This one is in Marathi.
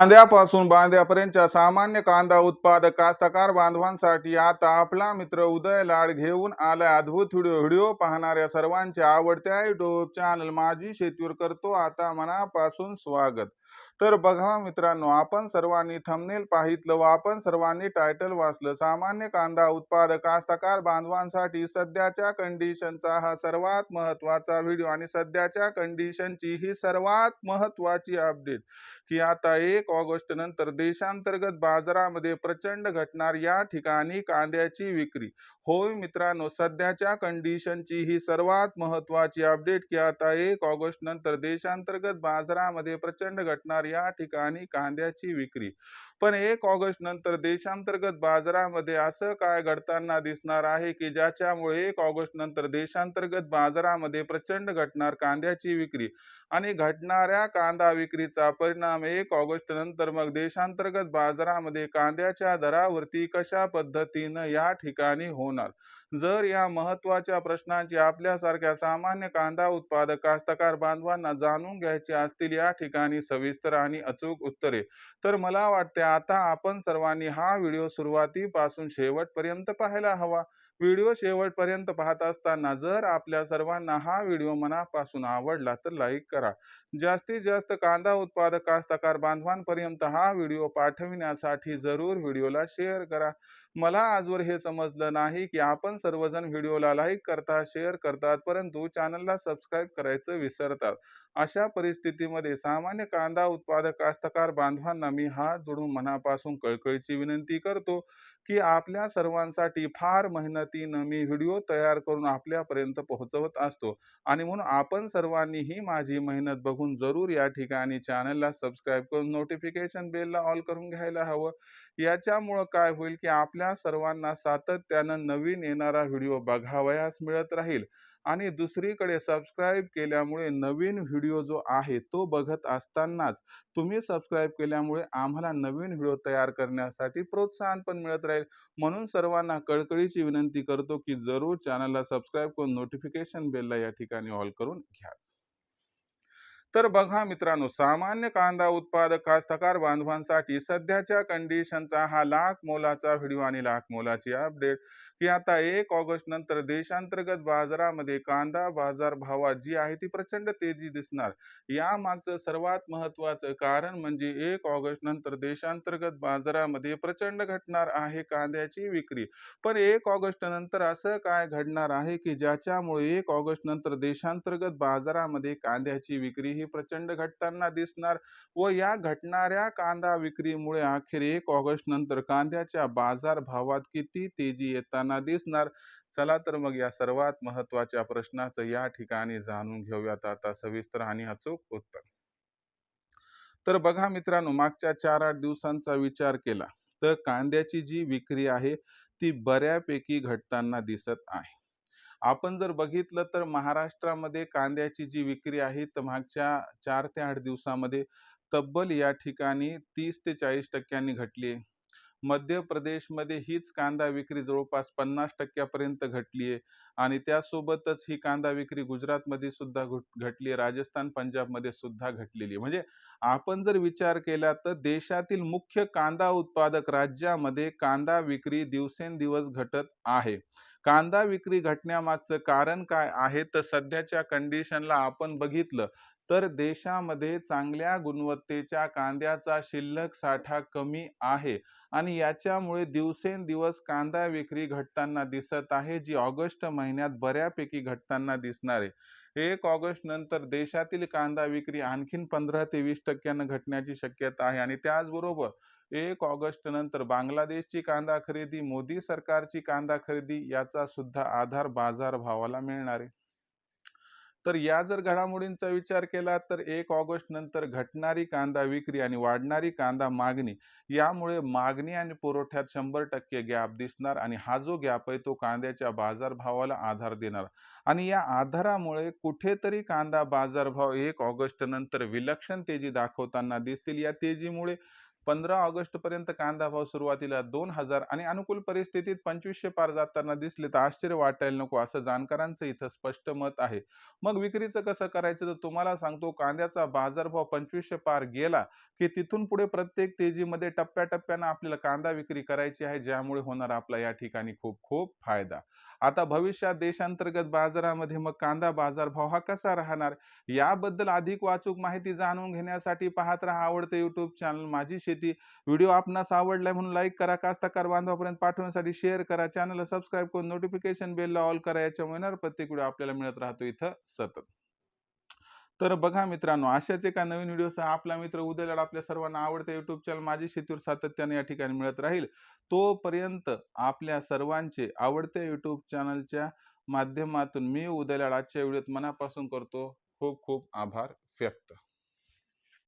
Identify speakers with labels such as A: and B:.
A: कांद्यापासून बांध्यापर्यंतच्या सामान्य कांदा उत्पादक कास्तकार बांधवांसाठी आता आपला मित्र उदय लाड घेऊन आलाय. अद्भुत व्हिडिओ व्हिडिओ पाहणाऱ्या सर्वांच्या आवडत्या युट्यूब चॅनल माझी शेतीवर करतो आता मनापासून स्वागत. तर बघा मित्रांनो आपण सर्वांनी थंबनेल पाहितलं व आपण सर्वांनी टायटल वाचलं. सामान्य कांदा उत्पादक कास्तकार बांधवांसाठी सध्याच्या कंडिशनचा हा सर्वात महत्त्वाचा व्हिडिओ आणि सध्याच्या कंडिशनची ही सर्वात महत्वाची अपडेट की आता एक ऑगस्ट नंतर देशांतर्गत बाजारामध्ये प्रचंड घटणार या ठिकाणी कांद्याची विक्री. होय मित्रांनो सध्याच्या कंडिशनची ही सर्वात महत्वाची अपडेट की आता एक ऑगस्ट नंतर देशांतर्गत बाजारामध्ये प्रचंड घटणार या ठिकाणी कांद्याची विक्री. पण एक ऑगस्ट नंतर देशांतर्गत बाजारामध्ये असं काय घडताना दिसणार आहे की ज्याच्यामुळे एक ऑगस्ट नंतर देशांतर्गत बाजारामध्ये प्रचंड घटणार कांद्याची विक्री आणि घटणाऱ्या कांदा विक्रीचा परिणाम एक ऑगस्ट नंतर मग देशांतर्गत बाजारामध्ये कांद्याच्या दरावरती कशा पद्धतीनं या ठिकाणी होणार? जर या महत्त्वाच्या प्रश्नांची आपल्यासारख्या सामान्य कांदा उत्पादक कास्तकार बांधवांना जाणून घ्यायची असतील या ठिकाणी सविस्तर आणि अचूक उत्तरे तर मला वाटते आता आपण सर्वांनी हा व्हिडिओ सुरुवातीपासून शेवटपर्यंत पाहायला हवा. व्हिडिओ शेवटपर्यंत पाहत असताना जर आपल्या सर्वांना हा व्हिडिओ मनापासून आवडला तर लाईक करा. जास्तीत जास्त कांदा उत्पादक कास्तकार बांधवांपर्यंत हा व्हिडिओ पाठविण्यासाठी जरूर व्हिडिओला शेअर करा. मला आजवर हे समजलं नाही की आपण सर्वजण व्हिडिओला लाईक करतात शेअर करतात परंतु चॅनलला सबस्क्राईब करायचं विसरतात. अशा परिस्थितीमध्ये सामान्य कांदा उत्पादक कास्तकार बांधवांना मी हात जोडून मनापासून कळकळीची विनंती करतो की आपल्या सर्वांसाठी फार मेहनतीनं मी व्हिडिओ तयार करून आपल्यापर्यंत पोहोचवत असतो. आणि म्हणून आपण सर्वांनी ही माझी मेहनत बघून जरूर या ठिकाणी चॅनलला सबस्क्राईब करून नोटिफिकेशन बेलला ऑल करून घ्यायला हवं. याच्यामुळं काय होईल की आपल्या सर्वांना सातत्यानं नवीन येणारा व्हिडिओ बघावयास मिळत राहील. आणि दुसरीकडे सबस्क्राईब केल्यामुळे नवीन व्हिडिओ जो आहे तो बघत असतानाच तुम्ही सबस्क्राईब केल्यामुळे आम्हाला नवीन व्हिडिओ तयार करण्यासाठी प्रोत्साहन पण मिळत राहील. म्हणून सर्वांना कळकळीची विनंती करतो की जरूर चॅनलला सबस्क्राईब करून नोटिफिकेशन बेलला या ठिकाणी ऑल करून घ्या तर बघा मित्रांनो सामान्य कांदा उत्पादक कास्तकार बांधवांसाठी सध्याच्या कंडिशनचा हा लाख मोलाचा व्हिडिओ आणि लाख मोलाची अपडेट की आता एक ऑगस्ट नंतर देशांतर्गत बाजारामध्ये कांदा बाजार भावात जी आहे ती प्रचंड तेजी दिसणार. या मागचं सर्वात महत्वाचं कारण म्हणजे एक ऑगस्ट नंतर देशांतर्गत बाजारामध्ये प्रचंड घटणार आहे कांद्याची विक्री. पण एक ऑगस्ट नंतर असं काय घडणार आहे की ज्याच्यामुळे एक ऑगस्ट नंतर देशांतर्गत बाजारामध्ये कांद्याची विक्री ही प्रचंड घटताना दिसणार व या घटणाऱ्या कांदा विक्रीमुळे अखेर एक ऑगस्ट नंतर कांद्याच्या बाजार भावात किती तेजी येताना दिसणार. चला तर मग या सर्वात महत्त्वाच्या प्रश्नाचं या ठिकाणी जाणून घेऊयात. आता सविस्तर आणि अचूक उत्तर. तर बघा मित्रांनो मागच्या चार आठ दिवसांचा विचार केला तर कांद्याची जी विक्री आहे ती बऱ्यापैकी घटताना दिसत आहे. आपण जर बघितलं तर महाराष्ट्रामध्ये कांद्याची जी विक्री आहे तर मागच्या चार ते आठ दिवसामध्ये तब्बल या ठिकाणी तीस ते चाळीस टक्क्यांनी घटली आहे. मध्य प्रदेशमध्ये हीच कांदा विक्री जवळपास पन्नास टक्क्यापर्यंत घटली आहे. आणि त्यासोबतच ही कांदा विक्री गुजरातमध्ये सुद्धा घट- घटली आहे. राजस्थान पंजाबमध्ये सुद्धा घटलेली आहे. म्हणजे आपण जर विचार केला तर देशातील मुख्य कांदा उत्पादक राज्यामध्ये कांदा विक्री दिवसेंदिवस घटत आहे. कांदा विक्री घटण्यामागचं कारण काय आहे? तर सध्याच्या कंडिशनला आपण बघितलं तर देशामध्ये चांगल्या गुणवत्तेच्या कांद्याचा शिल्लक साठा कमी आहे आणि याच्यामुळे दिवसेंदिवस कांदा विक्री घटताना दिसत आहे जी ऑगस्ट महिन्यात बऱ्यापैकी घटताना दिसणार आहे. एक ऑगस्ट नंतर देशातील कांदा विक्री आणखीन पंधरा ते वीस टक्क्यानं घटण्याची शक्यता आहे आणि त्याचबरोबर एक ऑगस्ट नंतर बांगलादेशची कांदा खरेदी मोदी सरकारची कांदा खरेदी याचा सुद्धा आधार बाजार भावाला मिळणार आहे. तर या जर घडामोडींचा विचार केला तर एक ऑगस्ट नंतर घटणारी कांदा विक्री आणि वाढणारी कांदा मागणी यामुळे मागणी आणि पुरवठ्यात शंभर टक्के गॅप दिसणार आणि हा जो गॅप आहे तो कांद्याच्या बाजारभावाला आधार देणार. आणि या आधारामुळे कुठेतरी कांदा बाजारभाव एक ऑगस्ट नंतर विलक्षण तेजी दाखवताना दिसतील. या तेजीमुळे पंधरा ऑगस्ट पर्यंत कांदा भाव सुरुवातीला दोन हजार आणि अनुकूल परिस्थितीत पंचवीसशे पार जाताना दिसले तर आश्चर्य वाटायला नको असं जाणकारांचं इथं स्पष्ट मत आहे. मग विक्रीचं कसं करायचं तर तुम्हाला सांगतो कांद्याचा बाजारभाव पंचवीसशे पार गेला की तिथून पुढे प्रत्येक तेजीमध्ये टप्प्याटप्प्यानं आपल्याला कांदा विक्री करायची आहे ज्यामुळे होणार आपला या ठिकाणी खूप खूप फायदा. आता भविष्यात देशांतर्गत बाजारामध्ये मग कांदा बाजारभाव हा कसा राहणार? याबद्दल अधिक वाचूक माहिती जाणून घेण्यासाठी पाहत राहा आवडते युट्यूब चॅनल माझी शेती. व्हिडिओ आपणास आवडलाय म्हणून लाईक करा कास्तकार बांधवापर्यंत पाठवण्यासाठी शेअर करा. चॅनलला सबस्क्राईब करून नोटिफिकेशन बेलला ऑल करा. याच्यामुळे येणार प्रत्येक व्हिडिओ आपल्याला मिळत राहतो इथं सतत. तर बघा मित्रांनो अशाच एका नवीन व्हिडिओसह आपला मित्र उद्याला आपल्या सर्वांना आवडते युट्यूब चॅनल माझी शेतीवर सातत्याने या ठिकाणी मिळत राहील. तोपर्यंत आपल्या सर्वांचे आवडत्या यूट्यूब चॅनलच्या माध्यमातून मी उदयलाड आजच्या व्हिडिओत मनापासून करतो खूप खूप आभार व्यक्त.